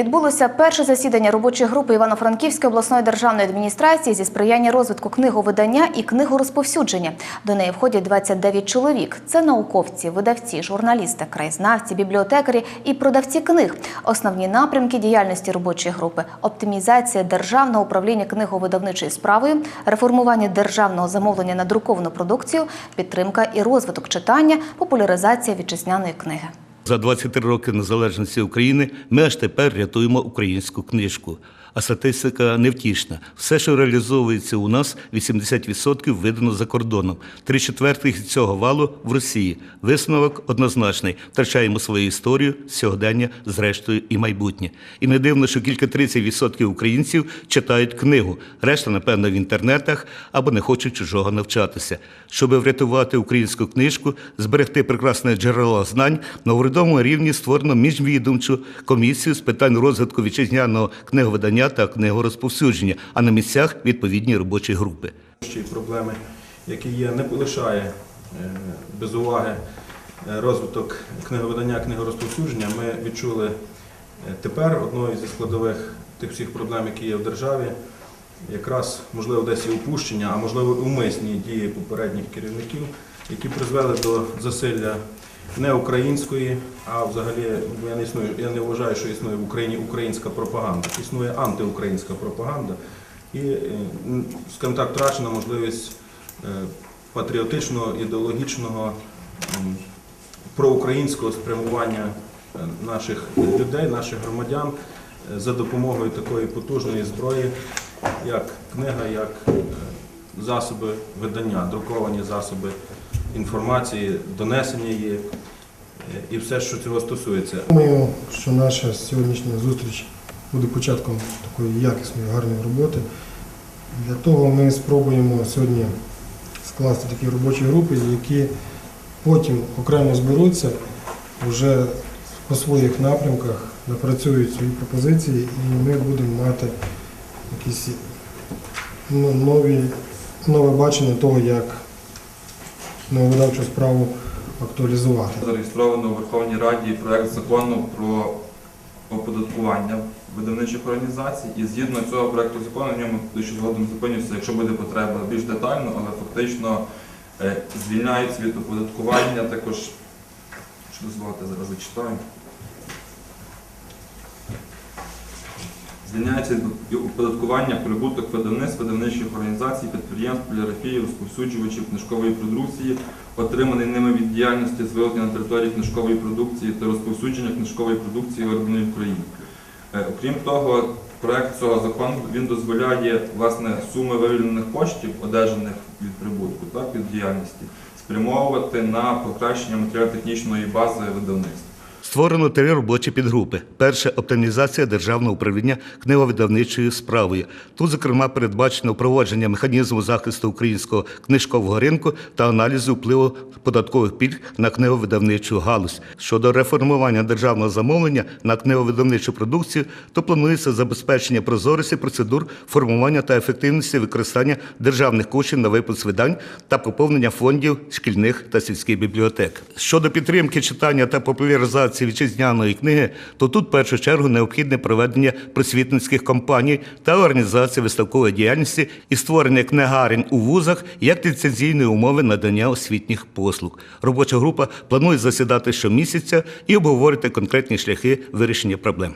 Відбулося перше засідання робочої групи Івано-Франківської обласної державної адміністрації зі сприяння розвитку книговидання і книгорозповсюдження. До неї входять 29 чоловік. Це науковці, видавці, журналісти, краєзнавці, бібліотекарі і продавці книг. Основні напрямки діяльності робочої групи: оптимізація державного управління книговидавничою справою, реформування державного замовлення на друковану продукцію, підтримка і розвиток читання, популяризація вітчизняної книги. За 23 роки незалежності України ми аж тепер рятуємо українську книжку. А статистика невтішна. Все, що реалізовується у нас, 80% видано за кордоном. Три четвертих цього валу в Росії. Висновок однозначний. Втрачаємо свою історію, сьогодення, зрештою, і майбутнє. І не дивно, що кілька 30% українців читають книгу. Решта, напевно, в інтернетах або не хочуть чужого навчатися. Щоб врятувати українську книжку, зберегти прекрасне джерело знань, на урядовому рівні створено міжвідомчу комісію з питань розвитку вітчизняного книговидання та книгорозповсюдження, а на місцях відповідні робочі групи. Ще проблеми, які є, не полишає е, без уваги е, розвиток книговидання, книгорозповсюдження. Ми відчули е, тепер одною зі складових тих всіх проблем, які є в державі, якраз можливо десь і упущення, а можливо умисні дії попередніх керівників, які призвели до засилля не української, а взагалі я не існую, я не вважаю, що існує в Україні українська пропаганда, існує антиукраїнська пропаганда. І, е, скажімо так, втрачена можливість е, патріотичного, ідеологічного, проукраїнського спрямування е, наших людей, наших громадян за допомогою такої потужної зброї, як книга, як засоби видання, друковані засоби інформації, донесення її е, і все, що цього стосується. Думаю, що наша сьогоднішня зустріч буде початком такої якісної, гарної роботи. Для того ми спробуємо сьогодні скласти такі робочі групи, які потім окремо зберуться вже по своїх напрямках, напрацюють свої пропозиції, і ми будемо мати якісь ну, нові, нове бачення того, як нововидавчу справу актуалізувати. Зареєстровано у Верховній Раді проект закону про оподаткування видавничих організацій. І згідно цього проекту закону, в ньому ще згодом зупинюся, якщо буде потреба більш детально, але фактично е, звільняються від оподаткування також, що дозволити зараз зачитаю. Звільняється від оподаткування прибуток видавництв, видавничих організацій, підприємств, поліграфії, розповсюджувачів книжкової продукції, отриманий ними від діяльності з виготовлення на території книжкової продукції та розповсюдження книжкової продукції виробленої в Україні. Е, Окрім того, проект цього закону він дозволяє власне суми вивільнених коштів, одержаних від прибутку, так від діяльності, спрямовувати на покращення матеріально-технічної бази видавництва. Створено три робочі підгрупи. Перша оптимізація державного управління книговидавничою справою. Тут, зокрема, передбачено впровадження механізму захисту українського книжкового ринку та аналізу впливу податкових пільг на книговидавничу галузь. Щодо реформування державного замовлення на книговидавничу продукцію, то планується забезпечення прозорості процедур формування та ефективності використання державних коштів на випуск видань та поповнення фондів шкільних та сільських бібліотек. Щодо підтримки читання та популяризації вітчизняної книги, то тут в першу чергу необхідне проведення просвітницьких кампаній та організація виставкової діяльності і створення книгарень у вузах як ліцензійної умови надання освітніх послуг. Робоча група планує засідати щомісяця і обговорити конкретні шляхи вирішення проблем.